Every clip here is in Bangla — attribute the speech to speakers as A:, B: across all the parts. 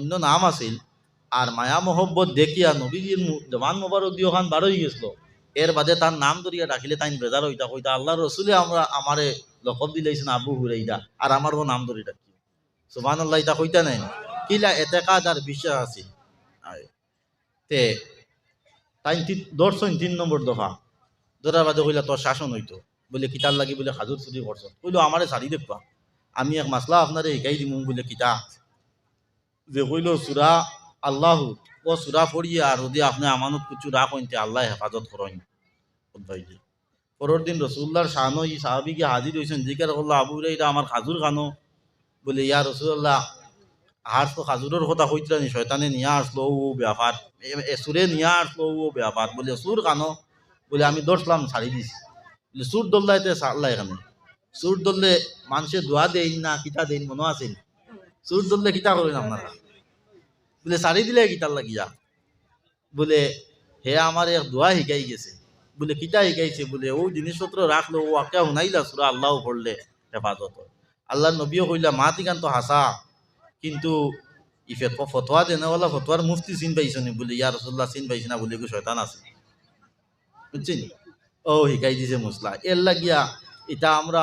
A: অন্য নাম আছিল। আর মায়া মহব্বত দেখিয়া নবীজির জবান মোবারক দিয়ে ওখান বার গেছিল। এর বাদে তার নাম ধরিয়া ডাকিলে তাই বেজার হইতা কইতা আল্লাহ রসুলে আমরা আমারে লকব দিলাইছেন আবু হুরাইদা আর আমার ও নাম ধরি ডাকি সুবান আল্লাহ ইতা কইতা নাই কিলা এতেকাদ আর বিশ্বাস আছিল। তে তাই দর্শন তিন নম্বর দফা। ধরার বাদে কইলা তোর শাসন হইতো। বলে কিতার লাগি বলে হাজুর চুরি করছ কইলো আমারে সারি দেখবা আমি এক মাসলা আপনারে শিকাই দিমু বলে কিতা যে কইল সুরা আল্লাহ, ও সুরা পড়িয়ে আর যদি আপনি আমানত কিছু রাখেন আল্লাহ হেফাজত করেন। পরের দিন রসুল্লাহর শাহানো ই সাহাবিকে হাজির হয়েছেন জিজ্ঞাসা করল, আবু এটা আমার খাজুর খানো? বলে, ইয়া রসুল্লাহ আর তো খাজুরের কথা কইতরা নি শয়তানে নিয়ে আসলো, ও ব্যাপার। সুরে নিয়ে আসলো, ও ব্যাপার। বলে, সুর খানো? বলে, আমি দৌড়লাম ছাড়ি দিছি। বলে, সুর দোল্লাইতে সারলা এখানে। সুর দললে মানুষে দোয়া দেই না, কিতা দেই মনে আছে? সুর দললে কিতা করেন আপনারা? বলে সারি দিলে কিতার লাগিয়া বলে, হে আমার এক দোয়া শিকাই গেছে। বলে, কিতা শিকাইছে? বলে ও জিনিসপত্র রাখল ও আকে শুনাইলা সুরা আল্লাহ পড়লে হেফাজত। আল্লাহ নবীও কইলা, মা তিকান তো হাসা কিন্তু ইফে ফতোয়া দেনেওয়ালা ফতোয়ার মুফতি চিন পাইছ নি বলে, ইয়া রসুল্লাহ চিন পাইছে না বলে শয়তান আছে। বুঝছেন ও শিকাই দিছে মশলা এর লাগিয়া এটা আমরা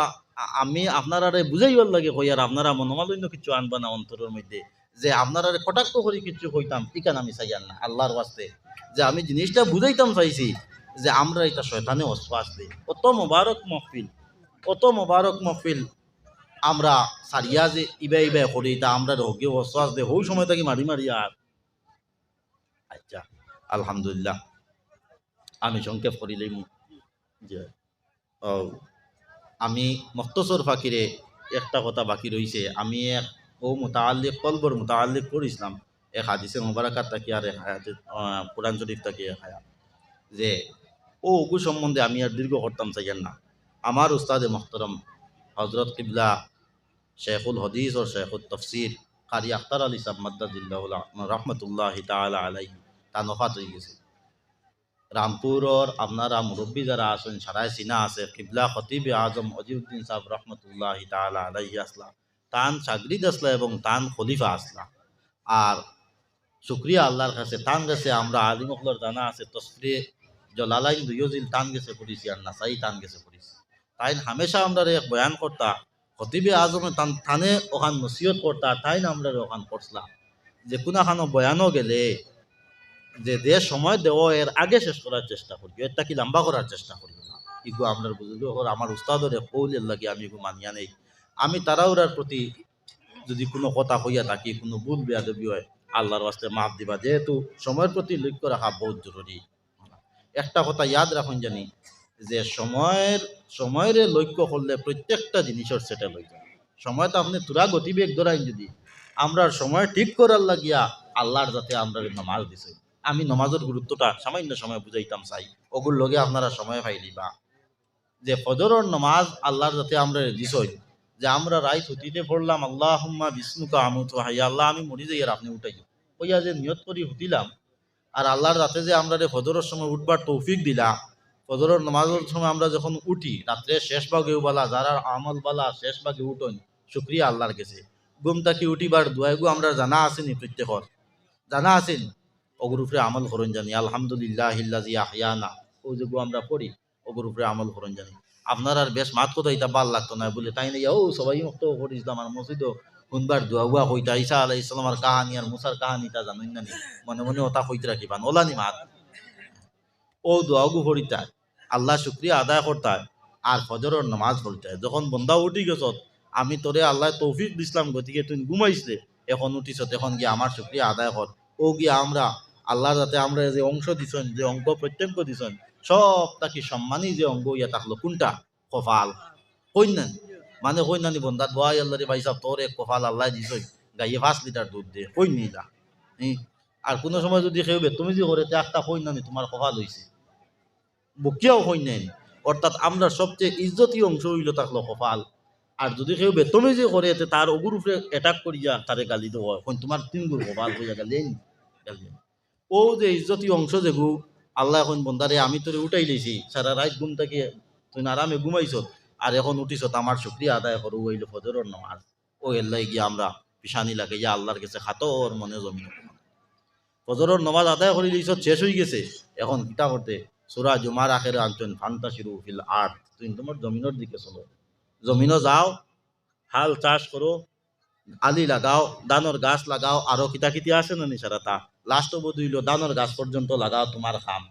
A: আমি আপনারা বুঝাইবার লাগে কই আর আপনারা মনোমালিন্য কিছু আনবা না অন্তরের মধ্যে। যে আপনারা কটাক্ষ করে কিছু কইতাম ইকান আমি চাইয়ান না? আল্লাহর ওয়াস্তে। যে আমি জিনিসটা বুঝাইতাম চাইছি, যে আমরা এটা শয়তানে অশ্বাস দিই কত মোবারক মহফিল, কত মোবারক মহফিল আমরা সারিয়া যে ইবা ইবা করি, তা আমরা রোগে অশ্বাস দে ওই সময় থাকি মারি মারি আর। আচ্ছা আলহামদুলিল্লাহ। আমি সংক্ষেপ করিলেই যে আমি মক্তসর ফাকিরে একটা কথা বাকি রইছে। আমি এক ও মোতাল্লিক কলবর মোতাল্লিক করিছিলাম এক হাদিসে মোবারকাত তাকি আর হায়াতে কোরআন শরীফ তাকি হায়াত। যে, ও ওগু সম্বন্ধে আমি আর দীর্ঘ করতাম চাইয়েন না। আমার উস্তাদে মোহতরম হজরত কিবলা শেখুল হদিস ও শেখুল তফসির কারি আখতার আলী সাহ মাদ্দাজিল্লাহ রহমতুল্লাহ তালা আলাই তা নফাত হয়ে গেছে। রামপুরর আপনারা মুরব্বী যারা আছেন সারাই সিনা আছে, কিবলা খতিবে আজম অজিউদ্দিন সাহেব রহমতুল্লাহ তালা আলাইহি আসলা তান সাগরিদ আসলা এবং তান খলিফা আসলা। আর শুক্রিয়া আল্লাহর কাছে, তান গেছে, আমরা আলিমকলর জানা আছে তসফিরে জলালাইন দুইজিল টান গেছে করেছি আর নাসাই টান গেছে করেছি তাই হামেশা আমরা এক বয়ান করতা, খতিবে আজমে টান থানে ওখান নসিহত করতা তাই আমরা ওখান করছিলাম যে কোনাখানো বয়ানও গেলে, যে যে সময় দেওয়া এর আগে শেষ করার চেষ্টা করি এটা কি লম্বা করার চেষ্টা করি না। ইগো আমরা বুঝলি আমার উস্তাদের কৌলের লাগে আমি মানিয়া নেই। আমি তারাওরার প্রতি যদি কোনো কথা হইয়া থাকি, কোনো ভুল বেয়াদবি হয়, আল্লাহর বাস্তে মাফ দিবা, যেহেতু সময়ের প্রতি লক্ষ্য রাখা বহুত জরুরি। একটা কথা ইয়াদ রাখুন জানি, যে সময়ের সময়ের লক্ষ্য করলে প্রত্যেকটা জিনিসের সেটেল হয়ে যায়। সময় তো আপনি তুরা গতিবেগ ধরাই যদি, আমরা সময় ঠিক করার লাগিয়া আল্লাহর যাতে আমরা নামাজ দিছে। আমি নমাজের গুরুত্বটা সামান্য সময় বুঝাইতাম চাই ওগুর লগে আপনারা সময় পাইলিবা। যে ফজরের নমাজ আল্লাহর যাতে আমরা দিছই যে আমরা রাইত হতিতে পড়লাম আল্লাহ বিষ্ণুকা আমুত হাইয়া, আল্লাহ আমি মরি যাই আর আপনি উঠাই ওইয়া যে নিয়ত করি হুতিলাম আর আল্লাহর রাতে যে আমরা রে ফজরের সময় উঠবার তৌফিক দিলা ফজরের নামাজের সময় আমরা যখন উঠি, রাত্রে শেষ ভাগেও বালা, যারা আমল বালা, শেষ ভাগে উঠন, শুক্রিয়া আল্লাহর কাছে। গুম তাকি উঠিবার দুয়াইগু আমরা জানা আসেনি প্রত্যেকর। জানা আছেন ওগুর উপরে আমল করন জানি আলহামদুলিল্লাহ হিল্লাজি আহিয়ানা। ও যেগু আমরা পড়ি ওগুর উপরে আমল করন জানি। আপনার আর বেশ মাত কথা এটা ভালো লাগতো না, বলে তাই না ও, সবাই মুক্ত করিছিলাম আর মসজিদও শুনবার দোয়া উয়া কইতা, ঈসা আলাই ইসলামার কাহানি আর মুসার কাহানিটা জানুন না মনে মনে ওটা কইতে রাখিবান ওলানি মাত, ও দোয়াগু পড়িতা আল্লাহ শুক্রিয়া আদায় করতায় আর ফজরের নামাজ পড়িতায়, যখন বন্দা উঠি গেছত, আমি তোরে আল্লাহ তৌফিক দিছিলাম, গতিকে তুই ঘুমাইছিলে এখন উঠিছত এখন গিয়ে আমার শুক্রিয়া আদায় কর, ও গিয়ে আমরা আল্লাহর যাতে আমরা যে অংশ দিছেন, যে অঙ্ক প্রত্যঙ্গ দিছেন, সব তাকে সম্মানী যে অঙ্গ ইয়া থাকল কোনটা? কপাল কইনান মানে কইনানি বন্দা দোয়া আল্লাহ রে ভাই সাহেব, তোর এক কপাল আল্লাহ দিছই। গাইয়ে পাঁচ লিটার দুধ দে, কই নিলা? আর কোনো সময় যদি খেয়ে তুমি যে করে একটা কইনানি তোমার কপাল হইছে। বকিয়াও কইনানি অর্থাৎ আমরা সবচেয়ে ইজ্জতীয় অংশ হইল থাকল কপাল আর যদি কেউ বেতমে যে করে, তে তার অগুর উপরে অ্যাটাক করিয়া তারে গালি দেওয়া হয়। তোমার তিন গুর কপাল হইয়া গেলেন ও যে ইজ্জতীয় অংশ যেগু আল্লাহ এখন বন্দারে আমি তোরে উঠাই লেছি সারা রাত ঘুম থেকে তুই আরামে ঘুমাইছ আর এখন উঠিছ আমার শুক্রিয়া আদায় করো ওইল ফজরের নামাজ। ও এল্লাই গিয়ে আমরা পিসানি লাগে, ইয়া আল্লাহর কাছে খাতর, মনে জমিন ফজরের নমাজ আদায় করে দিয়েছ শেষ হয়ে গেছে। এখন কিতা করতে, সুরা জুমার আখের আনছেন ফান্তা শিরু ফিল আর্ট তুমি তোমার জমিনের দিকে চলো। জমিনও যাও, হাল চাষ করো, আলি লাগাও, দানোর গাছ লাগাও, আরও কিতা কিতি আছে না নিসারা তা লাস্ট বদইল দানোর গাছ পর্যন্ত লাগাও তোমার খাম।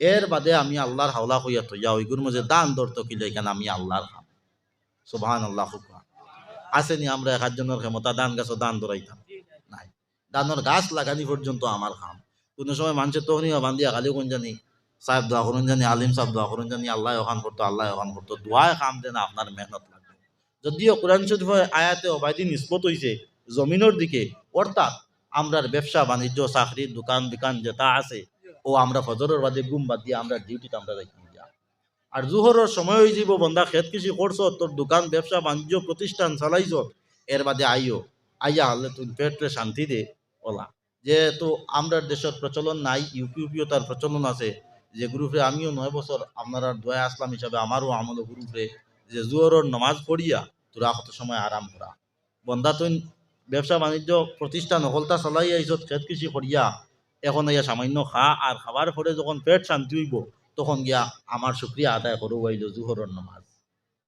A: এর বাদে আমি আল্লাহর হাওলা হইয়া থইয়া ওইগুর মাঝে দান দর্ত কিলে এখানে আমি আল্লাহর খাম সুবহান আল্লাহ হুকা আসেনি আমরা এক জনের ক্ষমতা দান গাছও দান দরাইতাম নাই। দানোর গাছ লাগানি পর্যন্ত আমার খাম কোনো সময় মানুষের তখনই বান্ধিয়া খালি কোন জানি সাহেব দোয়া করুন জানি, আলিম সাহেব দোয়া করুন জানি, আল্লাহ ওখান করতো, আল্লাহ ওখান করতো, দোয়ায় খাম দেন আপনার মেহনত লাগবে। যদিও কোরআন শরীফের আয়াতে অবায়দি নিষ্পত হইছে জমিনের দিকে, অর্থাৎ আমরার ব্যবসা, বাণিজ্য, চাকরি, দোকান, বিকান যেটা আছে ও আমরা ফজরের বাদে গুম বাদ দিয়ে আমরা ডিউটিতে আমরা গিয়া। আর জোহরের সময় হয়ে যাব বন্ধা খেত কৃষি করছ, তোর দোকান, ব্যবসা, বাণিজ্য, প্রতিষ্ঠান চালাইছ, এর বাদে আইও। আইয়া হলে তুই পেটে শান্তি দে, ওলা। যেহেতু আমরা দেশের প্রচলন নাই ইউপি ইউপিও তার প্রচলন আছে, যে গ্রুপে আমিও নয় বছর আপনার দয়া আসলাম হিসাবে আমারও আমল গ্রুপে যে জুয়রের নমাজ পড়িয়া তোরা কত সময় আরাম করা। বন্ধা তুই ব্যবসা, বাণিজ্য, প্রতিষ্ঠান, হলতা চলাই আইসত খেত কৃষি করিয়া এখন ইয়া সামান্য খা আর খাবার পরে যখন পেট শান্তি হইব, তখন গিয়া আমার শুক্রিয়া আদায় করো বাইল জুহরের নমাজ।